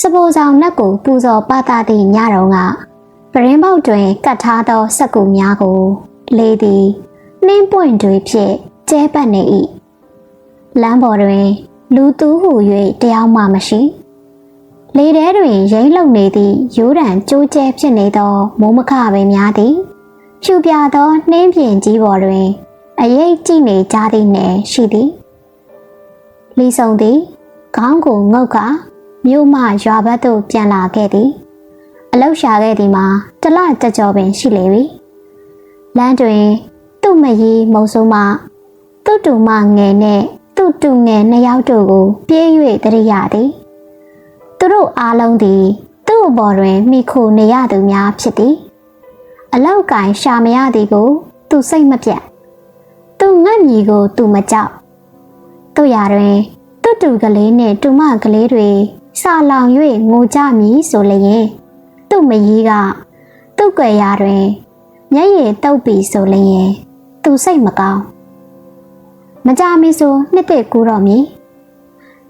စပိုဆောင်နတ်ကိုပူဇော်ပသသည့်ညတော်ကပရင်ပေါက်တွင်ကတ်ထားသောစက်ကူများကိုလေးသည်နှင်းပွင့်တွေဖြင့်ကျဲပတ်နေ၏လမ်းပေါ်တွင် လူသူဟု၍တယောက်မှမရှိလေထဲတွင်ရိမ့်လုံနေသည့်ရိုးတံကြိုးကျဲဖြစ်နေသောမိုးမခပင်များသည်ဖြူပြသောနှင်းပြင်ကြီးပေါ်တွင်အရေးကြည့်နေကြသည်နှင့်ရှိသည်လီဆုံသည်ခေါင်းကိုငုတ်က မြို့မှရွာဘက်သို့ပြန်လာခဲ့သည်အလောက်ရှာခဲ့သည်မှာတလကြကြောပင်ရှိလေပြီလမ်းတွင် သူ့မကြီးမုံဆိုးမသူ့တူမငယ်နဲ့သူ့တူငယ်နှစ်ယောက်တို့ကို ပြေး၍တရိရသည်သူတို့အားလုံးသည် သူ့အပေါ်တွင်မိခိုနေရသူများဖြစ်သည်အလောက်ကင်ရှာမရသည်ကို သူစိတ်မပြတ်သူငတ်မြည်ကို သူမကြောက်သူ့ရာတွင် သူ့တူကလေးနှင့်တူမကလေးတွေ စာလောင်၍ငိုကြမည်ဆိုလျင်သူ့မကြီးကသူ့ကြွယ်ရာတွင်မျက်ရည်တုပ်ပြီးဆိုလျင်သူစိတ်မကောင်းမကြမီဆိုနှစ်သက်ကူတော့မည်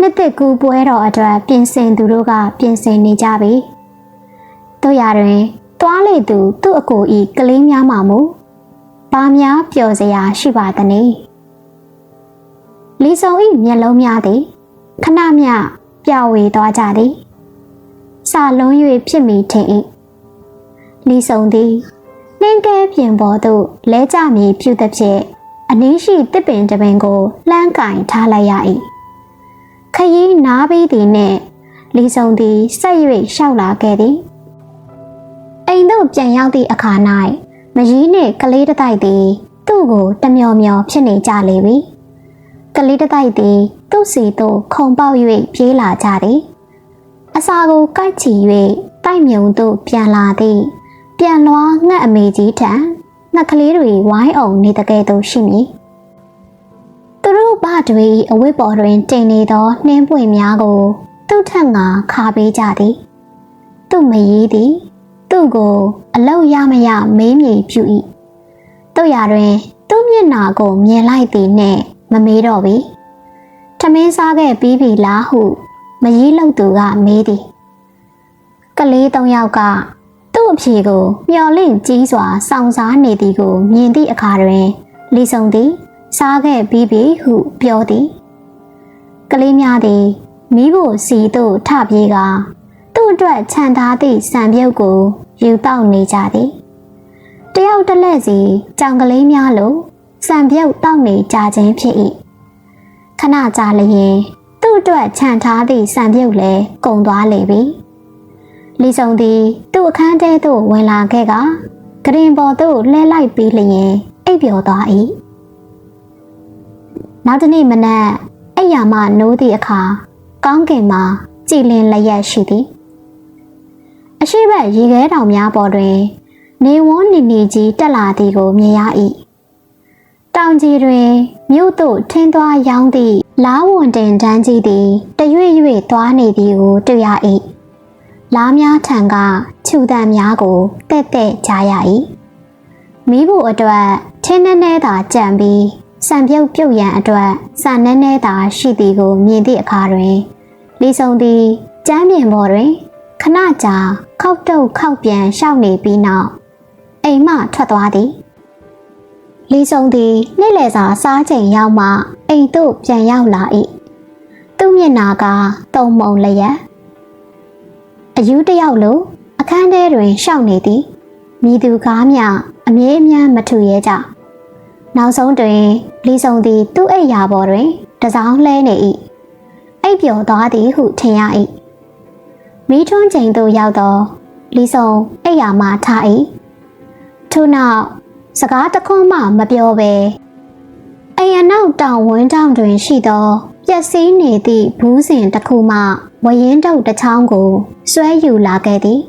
နှစ်သက်ကူပွဲတော်အတွက်ပြင်ဆင်သူတို့ကပြင်ဆင်နေကြပြီတို့ရာတွင်သွားလေသူသူ့အကိုဤကလေးများမှမူဘာများပျော်စရာရှိပါသနည်းလီဆုံဤမျက်လုံးများသည်ခဏမျှ ပြဝေသွားကြသည်စာလုံး၍ဖြစ်မိထင်၏လီဆုံသည်နှင်းကဲပြင်ပေါ်သို့လဲကြမည်ပြုသည်ဖြင့်အနည်းရှိတစ်ပင်တစ်ပင်ကိုလှမ်းကင်ထားလိုက်ရ၏ခရီးနားပြီးသည်နှင့်လီဆုံသည်ဆက်၍ရှောက်လာခဲ့သည်အိမ်သို့ပြန်ရောက်သည့်အခါ၌မကြီးနှင့်ကလေးတစ်တိုက်သည် သူ့ကိုတမျောမျောဖြစ်နေကြလေပြီကလေးတစ်တိုက်သည် သူ့စီသို့ခုံပေါက်၍ပြေးလာကြသည်အစာကိုကိုက်ချီ၍တိုက်မြုံသို့ပြန်လာသည်ပြန်လွားငှက်အမေကြီးထံနှက်ကလေးတွေဝိုင်းအောင်နေတဲ့ကဲ့သို့ရှိမည်သူတို့ဘတွေအဝတ်ပေါ်တွင်တင်နေသောနှင်းပွင့်များကို သူ့ထက်ငါခါပေးကြသည်သူ့မရေးသည် သူ့ကို အလောက်ရမရမေးမြည်ပြု၏တို့ရတွင် သူ့မျက်နာကိုမြင်လိုက်သည်နှင့်မမေးတော့ပြီထ မင်းစားခဲ့ပြီးပြီလားဟုမရေးလောက်သူကမေးသည်ကလေးသုံးယောက်ကသူ့အဖြေကို မျော်လင့်ကြီးစွာစောင့်စားနေသည်ကို မြင်သည့်အခါတွင်လီဆုံသည် စားခဲ့ပြီးပြီဟုပြောသည်ကလေးများသည်မိဖို့စီသို့ထပြေးကသူ့အတွက်ခြံထားသည့်စံပြုတ်ကို ယူတောက်နေကြသည်တယောက်တစ်လက်စီကြောင်ကလေးများလိုစံပြုတ်တောက်နေကြခြင်းဖြစ်၏ ခဏကြာလျင်သူ့အတွက်ခြံထားသည့်စံပြုတ်လည်းကုန်သွားလေပြီလီဆုံသည်သူ့အခန်းထဲသို့ဝင်လာခဲ့ကဂရင်ပေါ်သို့လှဲလိုက်ပြီးလျင်အိပ်ပျော်သွား၏နောက်တစ်နေ့မနက်အိပ်ယာမှနိုးသည့်အခါကောင်းကင်မှာကြည်လင်လျက်ရှိသည်အရှိဘက်ရေခဲတောင်များပေါ်တွင် နေဝန်းနေနေကြီးတက်လာသည်ကိုမြင်ရ၏တောင်ကြီးတွင် မြို့သို့ထင်းသွားရောင်းသည့်လားဝန်တင်တန်းကြီးသည်တရွေ့ရွေ့သွားနေသည်ကိုတွေ့ရ၏လားများထံကခြူတံများကိုတဲ့တဲ့ကြားရ၏မိဖို့အတွက်ထင်းနှဲနှဲသာကြံပြီးစံပြုတ်ပြုတ်ရန်အတွက်စံနှဲနှဲသာရှိသည်ကိုမြင်သည့်အခါတွင်လီဆုံသည်ကျမ်းပြင်ပေါ်တွင်ခဏကြာခောက်တုတ်ခောက်ပြန်ရှောက်နေပြီးနောက်အိမ်မှထွက်သွားသည် လီဆုံသည်နေ့လယ်စာစားချိန်ရောက်မှအိမ်သို့ပြန်ရောက်လာ၏သူ့မျက်နာကတုံမုံလျက်အယူတယောက်လိုအခန်းထဲတွင်ရှောက်နေသည်မိသူကားမြအမြဲအမြန်းမထူရဲကြနောက်ဆုံးတွင်လီဆုံသည်သူ့အိပ်ရာပေါ်တွင်တစောင်းလှဲနေ၏အိပ်ပျော်သွားသည်ဟုထင်ရ၏မီးထွန်းချိန်သို့ရောက်တော့လီဆုံအိပ်ရာမှထား၏ထို့နောက် စကားတခွန်းမှမပြောဘဲအိမ်အနောက်တောင်ဝန်းတောင်တွင်ရှိသောပျက်စီးနေသည့်ဘူးစင်တစ်ခုမှဝရင်တုတ်တစ်ချောင်းကိုဆွဲယူလာခဲ့သည်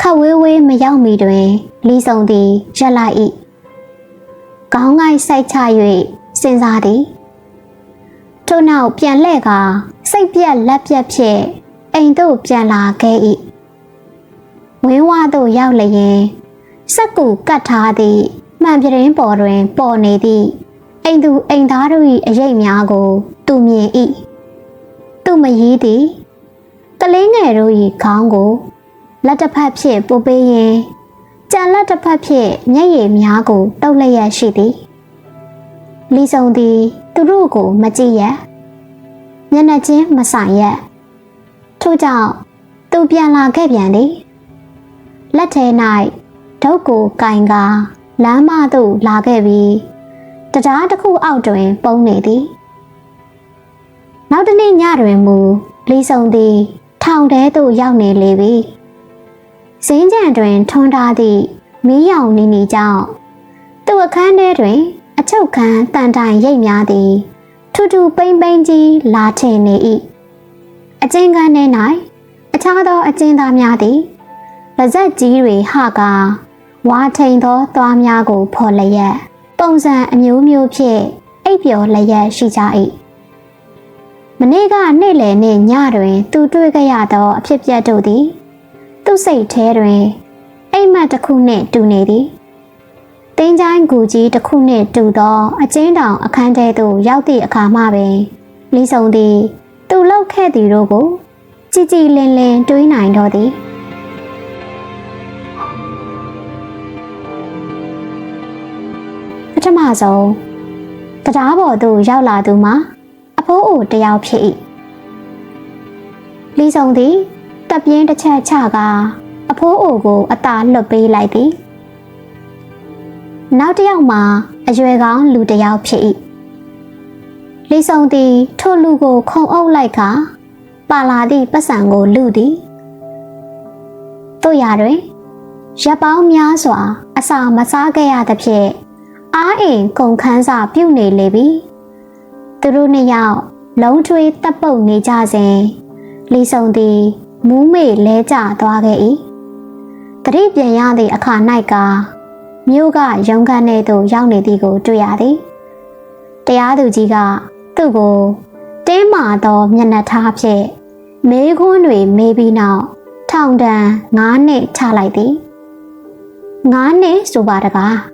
ခက်ဝေးဝေးမရောက်မီတွင်လီဆုံသည်ရက်လိုက်၏ခေါင်းငိုက်စိုက်ချ၍စဉ်းစားသည်ထို့နောက်ပြန်လှဲ့ကစိတ်ပြက်လက်ပြက်ဖြင့်အိမ်သို့ပြန်လာခဲ့၏ဝင်းဝါသို့ရောက်လျင် စက်ကူကတ်ထားသည့်မှန်ပြတင်းပေါ်တွင် ပေါ်နေသည့်အိမ်သူအိမ်သားတို့၏အရေးများကို သူမြင်၏သူမရေးသည်ကလေးငယ်တို့၏ခေါင်းကိုလက်တစ်ဖက်ဖြင့်ပို့ပေးရင်ကြံလက်တစ်ဖက်ဖြင့်မျက်ရည်များကိုတုပ်လျက်ရှိသည်လီဆုံသည် သူတို့ကိုမကြည့်ရမျက်နှာချင်းမဆိုင်ရထို့ကြောင့်သူပြန်လာခဲ့ပြန်သည်လက်ထဲ၌ ဒုတ်ကိုကင်ကာလမ်းမသို့လာခဲ့ပြီးတရားတစ်ခုအောက်တွင်ပုံနေသည်နောက်တစ်နေ့ညတွင်မူလီဆုံသည် ထောင်ထဲသို့ရောက်နေလေပြီစင်းကြံတွင်ထွန်းထားသည့်မီးရောင်နေနေကြောင့်သူ့အခန်းထဲတွင် အချုပ်ခန်းတန်တိုင်ရိပ်များသည် ထူထူပိမ့်ပိမ့်ကြီးလာထင်နေ၏အကျဉ်းခန်းထဲ၌အခြားသောအကျဉ်းသားများသည်ပါဇက်ကြီးတွေဟကာ ဝါထိန်သောသွားများကိုဖော်လျက်ပုံစံအမျိုးမျိုးဖြင့်အိပ်ပျော်လျက်ရှိကြ၏မနေ့ကနေ့လယ်နှင့်ညတွင် သူတွေ့ခဲ့ရသောအဖြစ်ပြက်တို့သည် သူ့စိတ်ထဲတွင်အိမ်မက်တစ်ခုနှင့်တူနေသည်တင်းချိုင်းကူကြီးတစ်ခုနှင့်တူသောအကျဉ်းတောင်အခန်းထဲသို့ရောက်သည့်အခါမှပင်လီဆုံသည် သူလောက်ခဲ့သည်တို့ကိုကြည်ကြည်လင်လင်တွေးနိုင်တော့သည် ပထမဆုံးတရားပေါ်သို့ရောက်လာသူမှာအဖိုးအိုတယောက်ဖြစ်၏လီဆုံသည်တပ်ပြင်းတစ်ချက်ချကအဖိုးအိုကိုအသာလွတ်ပေးလိုက်သည်နောက်တစ်ယောက်မှာအရွယ်ကောင်းလူတစ်ယောက်ဖြစ်၏လီဆုံသည်ထိုလူကိုခုံအုပ်လိုက်ကပါလာသည့်ပတ်စံကိုလူသည်တို့ရတွင်ရပ်ပေါင်းများစွာ အစာမစားခဲ့ရသဖြင့် အားအိမ်ကုန်ခန်းစာပြုတ်နေလေပြီသူတို့နှစ်ယောက်လုံးထွေးတပ်ပုတ်နေကြစဉ်လီဆုံသည်မူးမေလဲကျသွားခဲ့၏တတိပြန်ရသည့်အခါ၌ကမြို့ကရုံးခန်းထဲသို့ရောက်နေသည်ကိုတွေ့ရသည်တရားသူကြီးကသူ့ကိုတင်းမာသောမျက်နှာထားဖြင့်မေးခွန်းတွေမေးပြီးနောက်ထောင်ဒဏ်9နှစ်ချလိုက်သည်9နှစ်ဆိုပါတကား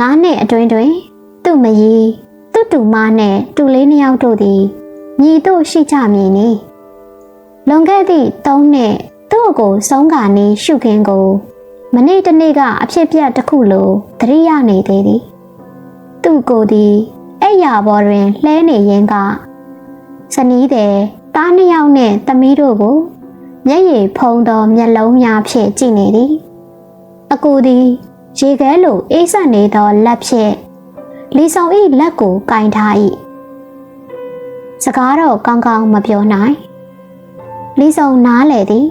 9နှစ်အတွင်းတွင် သူ့မရီသူ့တူမနဲ့တူလေးနှစ်ယောက်တို့သည်ညီတို့ရှိကြမည်နီလွန်ခဲ့သည့်3နှစ်သူ့ကိုဆုံးကာနေရှုခင်းကို မနေ့တနေ့ကအဖြစ်ပြက်တစ်ခုလိုသတိရနေသေးသည်သူ့ကိုယ်သည်အဲ့ရဘော်တွင်လှဲနေရင်းကဇနီးတဲ့သားနှစ်ယောက်နဲ့သမီးတို့ကိုမျက်ရည်ဖုံးသောမျက်လုံးများဖြင့်ကြည့်နေသည်အကူသည် ရေခဲလိုအေးဆက်နေသောလက်ဖြင့်လီဆောင်၏လက်ကိုကင်ထား၏စကားတော့ကောင်းကောင်းမပြောနိုင်လီဆောင်နားလေသည်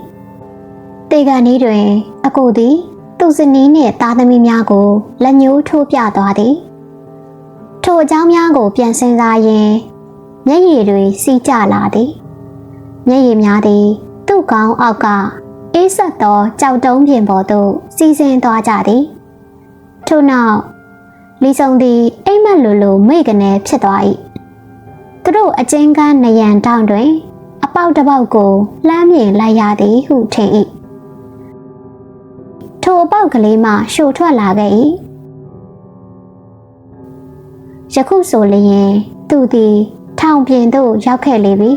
တေကန်ဤတွင် အကူသည်သူ့ဇနီးနှင့်သားသမီးများကိုလက်ညှိုးထိုးပြသွားသည်ထိုအကြောင်းများကို ပြန်စဉ်းစားရင်းမျက်ရည်တွေစီးကျလာသည်မျက်ရည်များသည် သူ့ကောင်းအောက်ကအေးဆက်သောကြောက်တုံးပြင်ပေါ်သို့စီးဆင်းသွားကြသည် ထို့နောက်လီဆုံသည်အိမ်မက်လိုလိုမိတ်ကနေဖြစ်သွား၏သူတို့အချင်းကန်းနယံတောင်တွင် အပေါက်တစ်ပေါက်ကိုလှမ်းမြင်လိုက်ရသည်ဟုထင်၏ထိုအပေါက်ကလေးမှရှို့ထွက်လာခဲ့၏ယခုဆိုလျင်သူသည်ထောင်ပြင်သို့ရောက်ခဲ့လေပြီ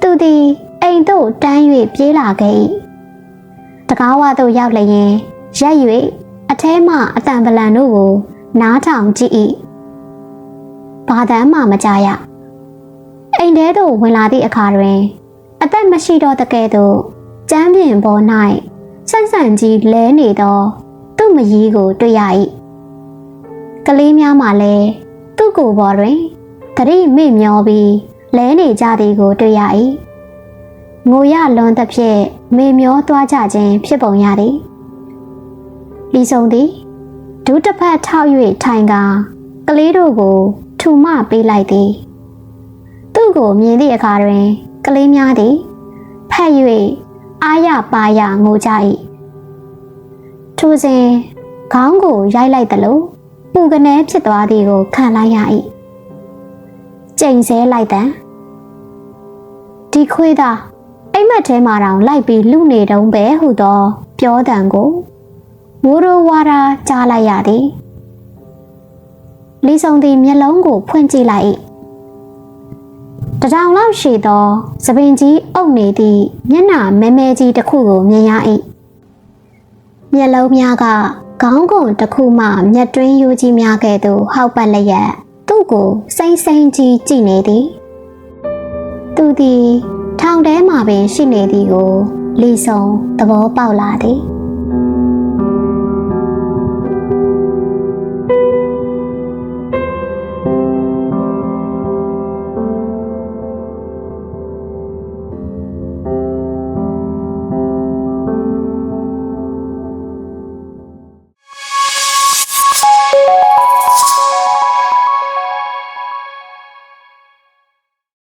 သူသည်အိမ်သို့တန်း၍ပြေးလာခဲ့၏တကားဝသို့ရောက်လျင်ရက်၍အ ထဲမှအတန်ပလန်တို့ကိုနားထောင်ကြည့်၏ဘာတမ်းမှမကြရအိမ်ထဲသို့ဝင်လာသည့်အခါတွင် အသက်မရှိတော့တဲ့ကဲ့သို့ကျမ်းပြင်ပေါ်၌ဆန့်ဆန့်ကြီးလဲနေသောသူ့မยีကိုတွေ့ရ၏ကလေးများမှလည်းသူ့ကိုယ်ပေါ်တွင်တရိမိမျောပြီးလဲနေကြသည်ကိုတွေ့ရ၏ငိုရလွန်သဖြင့်မေမျောသွားကြခြင်းဖြစ်ပုံရသည် လီဆုံးသည်ဒုတစ်ဖက်ထောက်၍ထိုင်ကကလေးတို့ကိုထူမပေးလိုက်သည် သူ့ကိုမြင်သည့်အခါတွင် ကလေးများသည်ဖက်၍အာရပါရငိုကြ၏ထိုစဉ်ခေါင်းကိုရိုက်လိုက်သလိုပူကနေဖြစ်သွားသည်ကိုခံလိုက်ရ၏ကြိမ်ဆဲလိုက်တံဒီခွေးသားအိမ်မက်ထဲမှာတောင်လိုက်ပြီးလူနေတုံးပဲဟုသော ပြောတံကို ဝိုးရိုးဝါရာကြားလိုက်ရသည်လီဆုံသည်မျက်လုံးကိုဖွင့်ကြည့်လိုက်၏တထောင်လောက်ရှိသောသပင်ကြီးအုပ်နေသည့်မျက်နှာမဲမဲကြီးတစ်ခုကိုမြင်ရ၏မျက်လုံးများကခေါင်းကုံတစ်ခုမှမျက်တွင်းရိုးကြီးများကဲ့သို့ဟောက်ပတ်လျက်သူ့ကိုစိမ့်စိမ့်ကြီးကြည့်နေသည်သူသည်ထောင်ထဲမှာပင်ရှိနေသည်ကိုလီဆုံသဘောပေါက်လာသည်